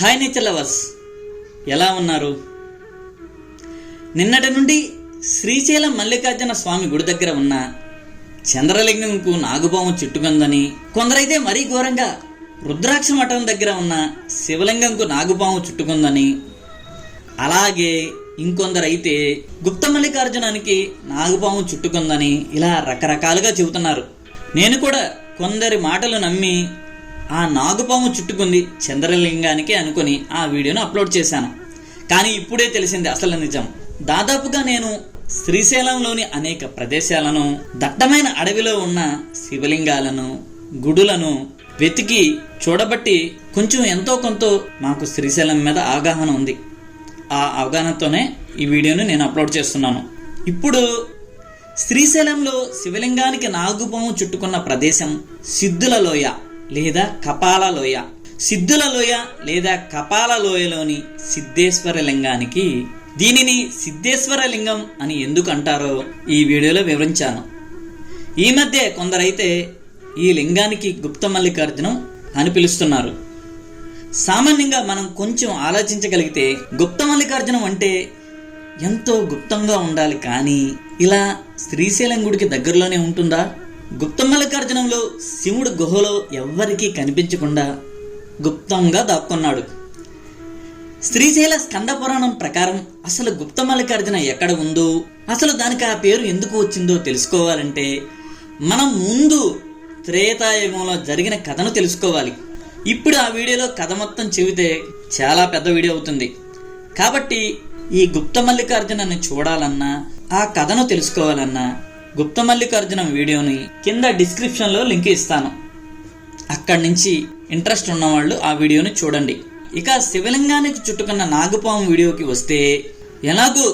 Hi nature lovers ఎలా ఉన్నారు? నిన్నటి నుండి శ్రీశైలం మల్లికార్జున స్వామి గుడి దగ్గర ఉన్న చంద్రలింగంకు నాగుపాము చుట్టుకుందని కొందరైతే మరీ ఘోరంగా రుద్రాక్ష మఠం దగ్గర ఉన్న శివలింగంకు నాగుపాము చుట్టుకుందని అలాగే ఇంకొందరైతే గుప్త మల్లికార్జునానికి నాగుపాము చుట్టుకుందని ఇలా రకరకాలుగా చెబుతున్నారు. నేను కూడా కొందరి మాటలు నమ్మి ఆ నాగుపాము చుట్టుకుంది చంద్రలింగానికి అనుకుని ఆ వీడియోను అప్లోడ్ చేశాను. కానీ ఇప్పుడే తెలిసింది అసలు నిజం. దాదాపుగా నేను శ్రీశైలంలోని అనేక ప్రదేశాలను దట్టమైన అడవిలో ఉన్న శివలింగాలను గుడులను వెతికి చూడబట్టి కొంచెం ఎంతో కొంత మాకు శ్రీశైలం మీద అవగాహన ఉంది. ఆ అవగాహనతోనే ఈ వీడియోను నేను అప్లోడ్ చేస్తున్నాను. ఇప్పుడు శ్రీశైలంలో శివలింగానికి నాగుపాము చుట్టుకున్న ప్రదేశం సిద్ధుల లోయ. లేదా కపాల లోయ. సిద్ధుల లోయ లేదా కపాల లోయలోని సిద్ధేశ్వర లింగానికి దీనిని సిద్ధేశ్వర లింగం అని ఎందుకు అంటారో ఈ వీడియోలో వివరించాను. ఈ మధ్య కొందరైతే ఈ లింగానికి గుప్త మల్లికార్జునం అని పిలుస్తున్నారు. సామాన్యంగా మనం కొంచెం ఆలోచించగలిగితే గుప్త మల్లికార్జునం అంటే ఎంతో గుప్తంగా ఉండాలి కానీ ఇలా శ్రీశైలం గుడికి దగ్గరలోనే ఉంటుందా? గుప్త మల్లికార్జునంలో శివుడు గుహలో ఎవ్వరికీ కనిపించకుండా గుప్తంగా దాక్కున్నాడు. శ్రీశైల స్కంద పురాణం ప్రకారం అసలు గుప్త మల్లికార్జున ఎక్కడ ఉందో అసలు దానికి ఆ పేరు ఎందుకు వచ్చిందో తెలుసుకోవాలంటే మనం ముందు త్రేతాయుగంలో జరిగిన కథను తెలుసుకోవాలి. ఇప్పుడు ఆ వీడియోలో కథ మొత్తం చెబితే చాలా పెద్ద వీడియో అవుతుంది. కాబట్టి ఈ గుప్త మల్లికార్జునని చూడాలన్నా ఆ కథను తెలుసుకోవాలన్నా గుప్తమల్లికార్జున వీడియోని కింద డిస్క్రిప్షన్లో లింక్ ఇస్తాను. అక్కడి నుంచి ఇంట్రెస్ట్ ఉన్నవాళ్ళు ఆ వీడియోని చూడండి. ఇక శివలింగానికి చుట్టుకున్న నాగపాము వీడియోకి వస్తే ఎలాగూ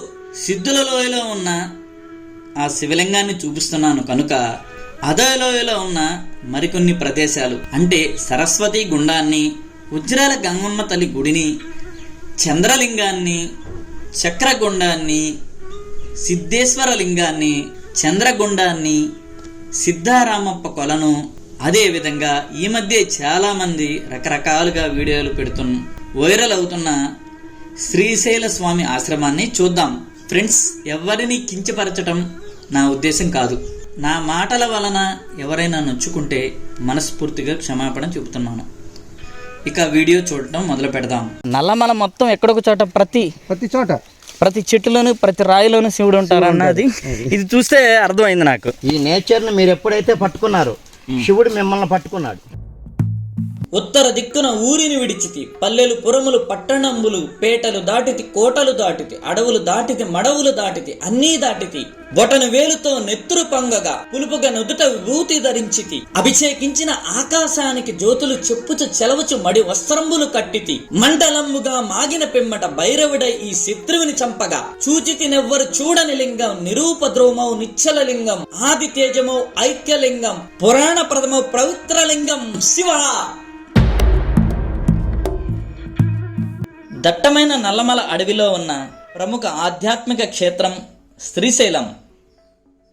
సిద్ధుల లోయలో ఉన్న ఆ శివలింగాన్ని చూపిస్తున్నాను కనుక అదే లోయలో ఉన్న మరికొన్ని ప్రదేశాలు అంటే సరస్వతి గుండాన్ని ఉజ్రాల గంగమ్మ తల్లి గుడిని చంద్రలింగాన్ని చక్రగుండాన్ని సిద్ధేశ్వర లింగాన్ని చంద్రగుండాన్ని సిద్ధారామప్ప కొలను. అదే విధంగా ఈ మధ్య చాలా మంది రకరకాలుగా వీడియోలు పెడుతున్న వైరల్ అవుతున్న శ్రీశైల స్వామి ఆశ్రమాన్ని చూద్దాం. ఫ్రెండ్స్ ఎవరిని కించపరచటం నా ఉద్దేశం కాదు. నా మాటల వలన ఎవరైనా నొచ్చుకుంటే మనస్ఫూర్తిగా క్షమాపణ చెబుతున్నాను. ఇక వీడియో చూడటం మొదలు పెడదాం. నల్లమల మొత్తం ఎక్కడొక చోట? ప్రతి ప్రతి చోట. ప్రతి చెట్టులోను ప్రతి రాయిలోను శివుడు ఉంటారు అన్నది ఇది చూస్తే అర్థమైంది నాకు. ఈ నేచర్ని మీరు ఎప్పుడైతే పట్టుకున్నారో శివుడు మిమ్మల్ని పట్టుకున్నాడు. ఉత్తర దిక్కున ఊరిని విడిచితి. పల్లెలు పురములు పట్టణంబులు పేటలు దాటితి కోటలు దాటితి అడవులు దాటితి మడవులు దాటితి అన్నీ దాటితి. బొటను వేలుతో నెత్తురు పంగగా పులుపుగా నుదుట విభూతి ధరించితి. అభిషేకించిన ఆకాశానికి జ్యోతులు చెప్పుచు చెలవచు మడి వస్త్రంబులు కట్టితి. మండలంబుగా మాగిన పిమ్మట భైరవుడై ఈ శత్రువుని చంపగా. చూచితి నెవ్వరు చూడని లింగం నిరూపద్రోమౌ నిచ్చల లింగం ఆది తేజమౌ ఐక్యలింగం పురాణ పవిత్ర పవిత్రలింగం శివ! దట్టమైన నల్లమల అడవిలో ఉన్న ప్రముఖ ఆధ్యాత్మిక క్షేత్రం శ్రీశైలం.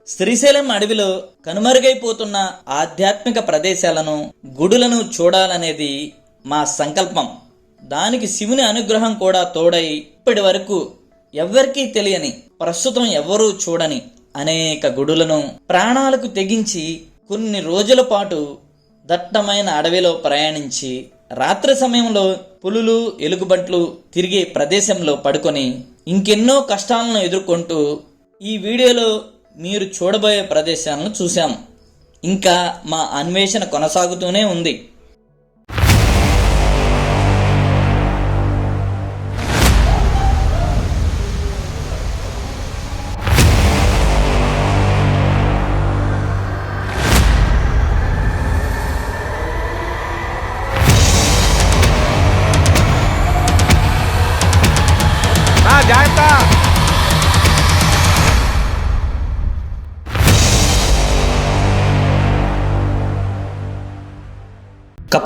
శ్రీశైలం అడవిలో కనుమరుగైపోతున్న ఆధ్యాత్మిక ప్రదేశాలను గుడులను చూడాలనేది మా సంకల్పం. దానికి శివుని అనుగ్రహం కూడా తోడై ఇప్పటి వరకు ఎవ్వరికీ తెలియని ప్రస్తుతం ఎవ్వరూ చూడని అనేక గుడులను ప్రాణాలకు తెగించి కొన్ని రోజుల పాటు దట్టమైన అడవిలో ప్రయాణించి రాత్రి సమయంలో పులులు ఎలుగుబంట్లు తిరిగే ప్రదేశంలో పడుకొని ఇంకెన్నో కష్టాలను ఎదుర్కొంటూ ఈ వీడియోలో మీరు చూడబోయే ప్రదేశాలను చూశాము ఇంకా మా అన్వేషణ కొనసాగుతూనే ఉంది.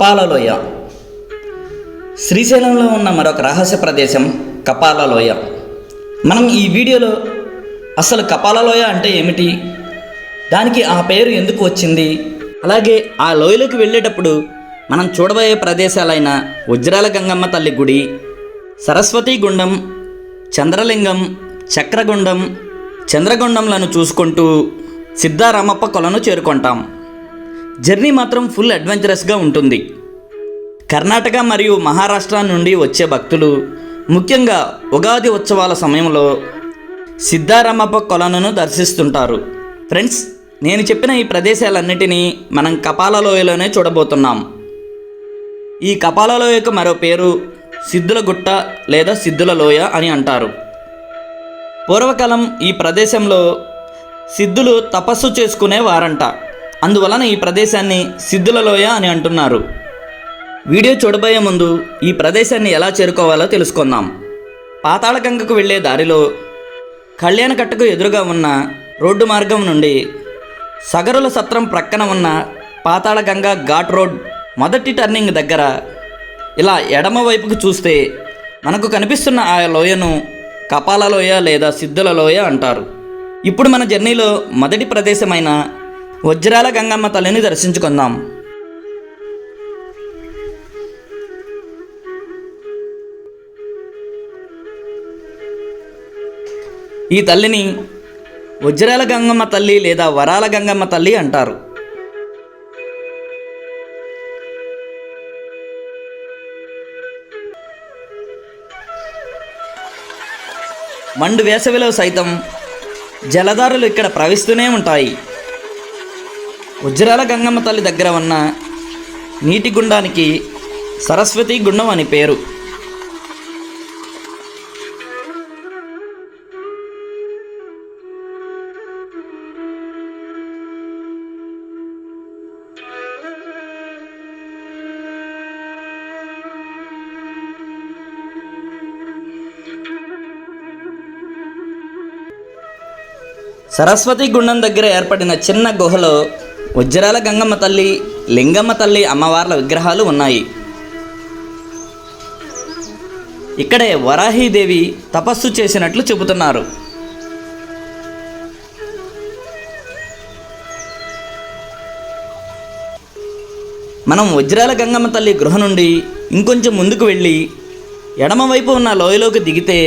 కపాలలోయ. శ్రీశైలంలో ఉన్న మరొక రహస్య ప్రదేశం కపాలలోయ. మనం ఈ వీడియోలో అసలు కపాలలోయ అంటే ఏమిటి? దానికి ఆ పేరు ఎందుకు వచ్చింది? అలాగే ఆ లోయలోకి వెళ్ళేటప్పుడు మనం చూడబోయే ప్రదేశాలైన వజ్రాల గంగమ్మ తల్లి గుడి సరస్వతి గుండం చంద్రలింగం చక్రగుండం చంద్రగుండంలను చూసుకుంటూ సిద్ధారామప్ప కొలను చేరుకుంటాం. జర్నీ మాత్రం ఫుల్ అడ్వెంచరస్గా ఉంటుంది. కర్ణాటక మరియు మహారాష్ట్ర నుండి వచ్చే భక్తులు ముఖ్యంగా ఉగాది ఉత్సవాల సమయంలో సిద్ధారామప్ప కొలను దర్శిస్తుంటారు. ఫ్రెండ్స్ నేను చెప్పిన ఈ ప్రదేశాలన్నిటినీ మనం కపాలలోయలోనే చూడబోతున్నాం. ఈ కపాలలోయకు మరో పేరు సిద్ధుల గుట్ట లేదా సిద్ధుల లోయ అని అంటారు. పూర్వకాలం ఈ ప్రదేశంలో సిద్ధులు తపస్సు చేసుకునేవారంట. అందువలన ఈ ప్రదేశాన్ని సిద్ధుల లోయ అని అంటున్నారు. వీడియో చూడబోయే ముందు ఈ ప్రదేశాన్ని ఎలా చేరుకోవాలో తెలుసుకుందాం. పాతాళగంగకు వెళ్ళే దారిలో కళ్యాణకట్టకు ఎదురుగా ఉన్న రోడ్డు మార్గం నుండి సగరుల సత్రం ప్రక్కన ఉన్న పాతాళగంగ ఘాట్ రోడ్ మొదటి టర్నింగ్ దగ్గర ఇలా ఎడమ వైపుకు చూస్తే మనకు కనిపిస్తున్న ఆ లోయను కపాల లోయ లేదా సిద్ధుల లోయ అంటారు. ఇప్పుడు మన జర్నీలో మొదటి ప్రదేశమైన వజ్రాల గంగమ్మ తల్లిని దర్శించుకుందాం. ఈ తల్లిని వజ్రాల గంగమ్మ తల్లి లేదా వరాల గంగమ్మ తల్లి అంటారు. మండు వేసవిలో సైతం జలధారులు ఇక్కడ ప్రవహిస్తూనే ఉంటాయి. ఉజ్రాల గంగమ్మ తల్లి దగ్గర ఉన్న నీటి గుండానికి సరస్వతి గుండం అని పేరు. సరస్వతి గుండం దగ్గర ఏర్పడిన చిన్న గుహలో వజ్రాల గంగమ్మ తల్లి లింగమ్మ తల్లి అమ్మవార్ల విగ్రహాలు ఉన్నాయి. ఇక్కడే వరాహీదేవి తపస్సు చేసినట్లు చెబుతున్నారు. మనం వజ్రాల గంగమ్మ తల్లి గృహ నుండి ఇంకొంచెం ముందుకు వెళ్ళి ఎడమవైపు ఉన్న లోయలోకి దిగితే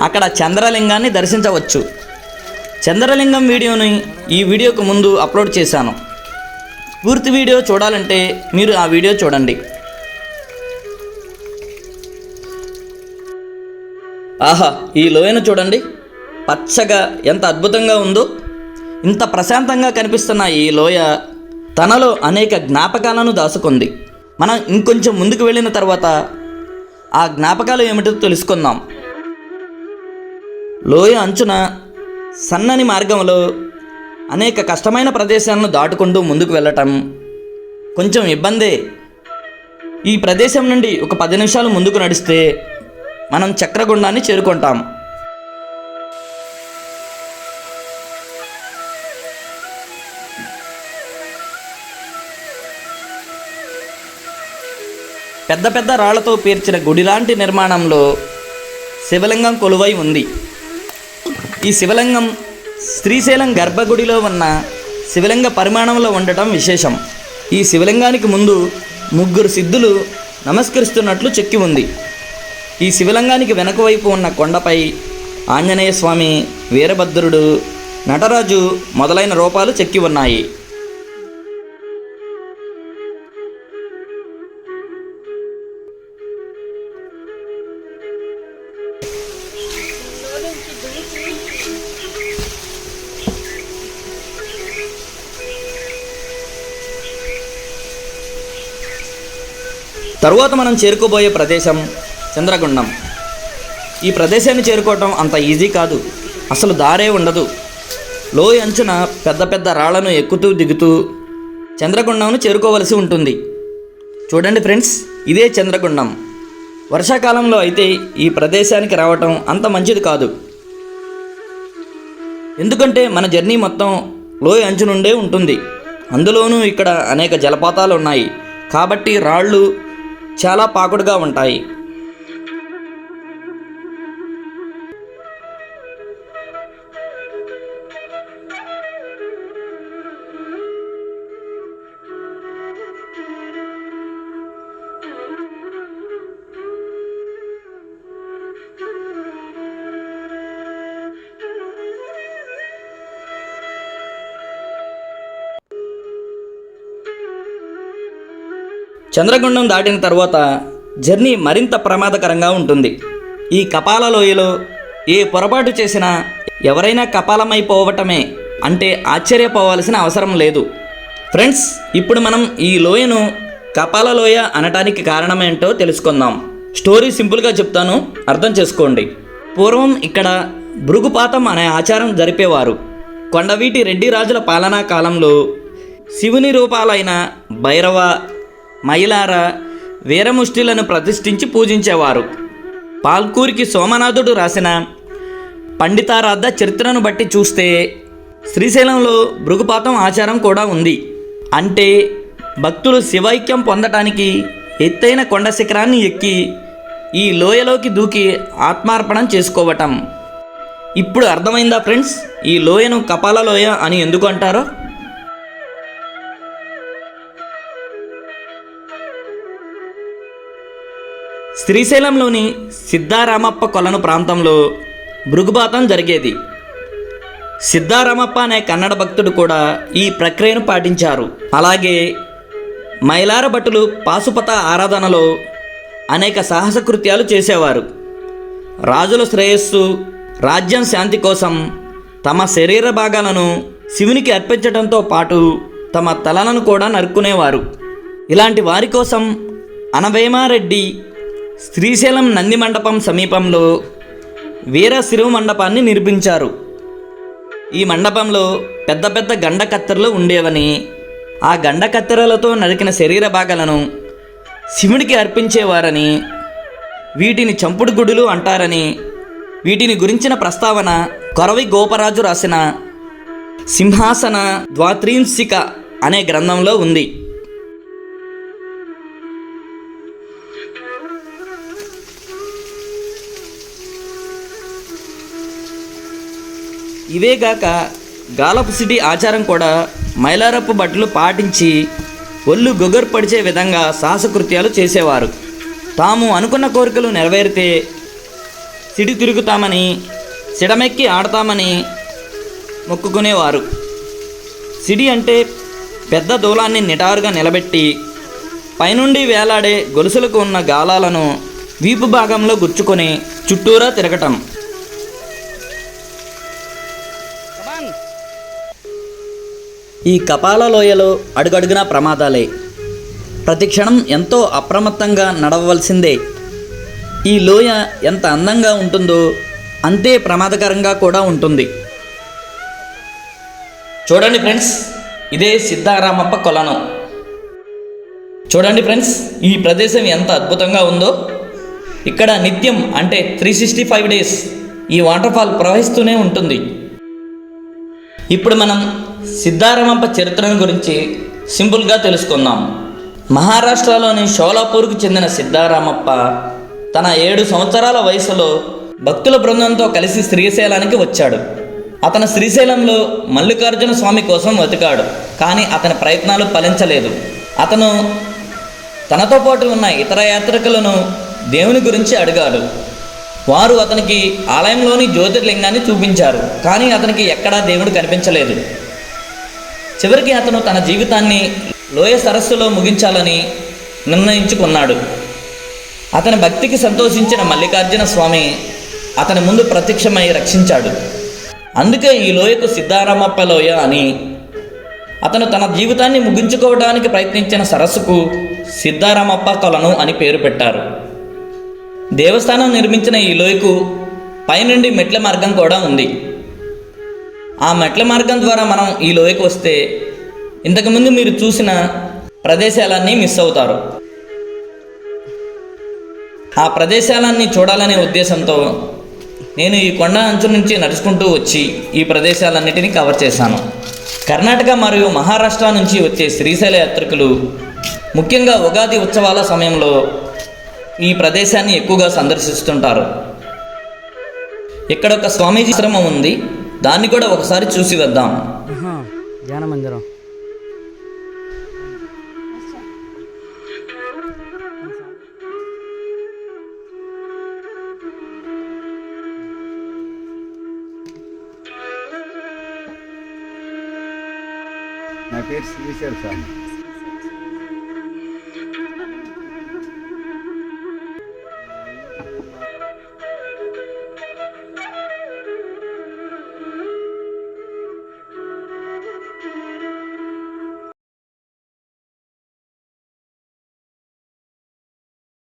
అక్కడ చంద్రలింగాన్ని దర్శించవచ్చు. చంద్రలింగం వీడియోని ఈ వీడియోకు ముందు అప్లోడ్ చేశాను. పూర్తి వీడియో చూడాలంటే మీరు ఆ వీడియో చూడండి. ఆహా ఈ లోయను చూడండి. పచ్చగా ఎంత అద్భుతంగా ఉందో. ఇంత ప్రశాంతంగా కనిపిస్తున్న ఈ లోయ తనలో అనేక జ్ఞాపకాలను దాచుకుంది. మనం ఇంకొంచెం ముందుకు వెళ్ళిన తర్వాత ఆ జ్ఞాపకాలు ఏమిటో తెలుసుకుందాం. లోయ అంచున సన్నని మార్గంలో అనేక కష్టమైన ప్రదేశాలను దాటుకుంటూ ముందుకు వెళ్ళటం కొంచెం ఇబ్బందే. ఈ ప్రదేశం నుండి ఒక పది నిమిషాలు ముందుకు నడిస్తే మనం చక్రగుండాన్ని చేరుకుంటాం. పెద్ద పెద్ద రాళ్ళతో పేర్చిన గుడిలాంటి నిర్మాణంలో శివలింగం కొలువై ఉంది. ఈ శివలింగం శ్రీశైలం గర్భగుడిలో ఉన్న శివలింగ పరిమాణంలో ఉండటం విశేషం. ఈ శివలింగానికి ముందు ముగ్గురు సిద్ధులు నమస్కరిస్తున్నట్లు చెక్కి ఉంది. ఈ శివలింగానికి వెనక వైపు ఉన్న కొండపై ఆంజనేయ స్వామి వీరభద్రుడు నటరాజు మొదలైన రూపాలు చెక్కి ఉన్నాయి. తరువాత మనం చేరుకోబోయే ప్రదేశం చంద్రగుండం. ఈ ప్రదేశాన్ని చేరుకోవటం అంత ఈజీ కాదు. అసలు దారే ఉండదు. లోయ అంచున పెద్ద పెద్ద రాళ్ళను ఎక్కుతూ దిగుతూ చంద్రగుండంను చేరుకోవలసి ఉంటుంది. చూడండి ఫ్రెండ్స్ ఇదే చంద్రగుండం. వర్షాకాలంలో అయితే ఈ ప్రదేశానికి రావటం అంత మంచిది కాదు. ఎందుకంటే మన జర్నీ మొత్తం లోయ అంచు నుండే ఉంటుంది. అందులోనూ ఇక్కడ అనేక జలపాతాలు ఉన్నాయి. కాబట్టి రాళ్ళు చాలా పాకుడుగా ఉంటాయి. చంద్రగుండం దాటిన తర్వాత జర్నీ మరింత ప్రమాదకరంగా ఉంటుంది. ఈ కపాల లోయలో ఏ పొరపాటు చేసినా ఎవరైనా కపాలమైపోవటమే అంటే ఆశ్చర్యపోవాల్సిన అవసరం లేదు. ఫ్రెండ్స్ ఇప్పుడు మనం ఈ లోయను కపాల లోయ అనటానికి కారణమేంటో తెలుసుకుందాం. స్టోరీ సింపుల్గా చెప్తాను అర్థం చేసుకోండి. పూర్వం ఇక్కడ భృగుపాతం అనే ఆచారం జరిపేవారు. కొండవీటి రెడ్డి రాజుల పాలనా కాలంలో శివుని రూపాలైన భైరవ మైలార వీరముష్టిలను ప్రతిష్ఠించి పూజించేవారు. పాల్కూరికి సోమనాథుడు రాసిన పండితారాధ చరిత్రను బట్టి చూస్తే శ్రీశైలంలో భృగుపాతం ఆచారం కూడా ఉంది. అంటే భక్తులు శివైక్యం పొందటానికి ఎత్తైన కొండ శిఖరాన్ని ఎక్కి ఈ లోయలోకి దూకి ఆత్మార్పణం చేసుకోవటం. ఇప్పుడు అర్థమైందా ఫ్రెండ్స్? ఈ లోయను కపాల లోయ అని ఎందుకు అంటారో? శ్రీశైలంలోని సిద్ధారామప్ప కొలను ప్రాంతంలో భృగుపాతం జరిగేది. సిద్ధారామప్ప అనే కన్నడ భక్తుడు కూడా ఈ ప్రక్రియను పాటించారు. అలాగే మైలార భటులు పాశుపత ఆరాధనలో అనేక సాహస కృత్యాలు చేసేవారు. రాజుల శ్రేయస్సు రాజ్యం శాంతి కోసం తమ శరీర భాగాలను శివునికి అర్పించడంతో పాటు తమ తలలను కూడా నరుక్కునేవారు. ఇలాంటి వారి కోసం అనవేమారెడ్డి శ్రీశైలం నంది మండపం సమీపంలో వీర శిరువు మండపాన్ని నిర్మించారు. ఈ మండపంలో పెద్ద పెద్ద గండ కత్తెరలు ఉండేవని ఆ గండ కత్తెరలతో నరికిన శరీర భాగాలను శివుడికి అర్పించేవారని వీటిని చంపుడు గుడులు అంటారని వీటిని గురించిన ప్రస్తావన కొరవి గోపరాజు రాసిన సింహాసన ద్వాత్రీంసిక అనే గ్రంథంలో ఉంది. ఇవేగాక గాలపు సిటీ ఆచారం కూడా మైలారప్పు బట్టలు పాటించి ఒళ్ళు గొగరు పడిచే విధంగా సాహసకృత్యాలు చేసేవారు. తాము అనుకున్న కోరికలు నెరవేరితే సిడి తిరుగుతామని సిడమెక్కి ఆడతామని మొక్కుకునేవారు. సిడి అంటే పెద్ద దూలాన్ని నిటారుగా నిలబెట్టి పైనుండి వేలాడే గొలుసులకు ఉన్న గాలాలను వీపు భాగంలో గుచ్చుకొని చుట్టూరా తిరగటం. ఈ కపాల లోయలో అడుగడుగునా ప్రమాదాలే. ప్రతి క్షణం ఎంతో అప్రమత్తంగా నడవవలసిందే. ఈ లోయ ఎంత అందంగా ఉంటుందో అంతే ప్రమాదకరంగా కూడా ఉంటుంది. చూడండి ఫ్రెండ్స్ ఇదే సిద్ధారామప్ప కొలను. చూడండి ఫ్రెండ్స్ ఈ ప్రదేశం ఎంత అద్భుతంగా ఉందో. ఇక్కడ నిత్యం అంటే త్రీ సిక్స్టీ ఫైవ్ డేస్ ఈ వాటర్ఫాల్ ప్రవహిస్తూనే ఉంటుంది. ఇప్పుడు మనం సిద్ధారామప్ప చరిత్రను గురించి సింపుల్గా తెలుసుకుందాం. మహారాష్ట్రలోని షోలాపూర్కు చెందిన సిద్ధారామప్ప తన ఏడు సంవత్సరాల వయసులో భక్తుల బృందంతో కలిసి శ్రీశైలానికి వచ్చాడు. అతను శ్రీశైలంలో మల్లికార్జున స్వామి కోసం వెతికాడు కానీ అతని ప్రయత్నాలు ఫలించలేదు. అతను తనతో పాటు ఉన్న ఇతర యాత్రికులను దేవుని గురించి అడిగాడు. వారు అతనికి ఆలయంలోని జ్యోతిర్లింగాన్ని చూపించారు కానీ అతనికి ఎక్కడా దేవుడు కనిపించలేదు. చివరికి అతను తన జీవితాన్ని లోయ సరస్సులో ముగించాలని నిర్ణయించుకున్నాడు. అతని భక్తికి సంతోషించిన మల్లికార్జున స్వామి అతని ముందు ప్రత్యక్షమై రక్షించాడు. అందుకే ఈ లోయకు సిద్ధారామప్ప లోయ అని అతను తన జీవితాన్ని ముగించుకోవడానికి ప్రయత్నించిన సరస్సుకు సిద్ధారామప్ప కొలను అని పేరు పెట్టారు. దేవస్థానం నిర్మించిన ఈ లోయకు పైనుండి మెట్ల మార్గం కూడా ఉంది. ఆ మెట్ల మార్గం ద్వారా మనం ఈ లోయకు వస్తే ఇంతకుముందు మీరు చూసిన ప్రదేశాలన్నీ మిస్ అవుతారు. ఆ ప్రదేశాలన్నీ చూడాలనే ఉద్దేశంతో నేను ఈ కొండ అంచు నుంచి నడుచుకుంటూ వచ్చి ఈ ప్రదేశాలన్నిటినీ కవర్ చేశాను. కర్ణాటక మరియు మహారాష్ట్ర నుంచి వచ్చే శ్రీశైల యాత్రికులు ముఖ్యంగా ఉగాది ఉత్సవాల సమయంలో ఈ ప్రదేశాన్ని ఎక్కువగా సందర్శిస్తుంటారు. ఇక్కడ ఒక స్వామీజీ ఆశ్రమం ఉంది. దాన్ని కూడా ఒకసారి చూసి వద్దాం. ధ్యాన మందిరం నా పేరు శ్రీశైల స్వామి.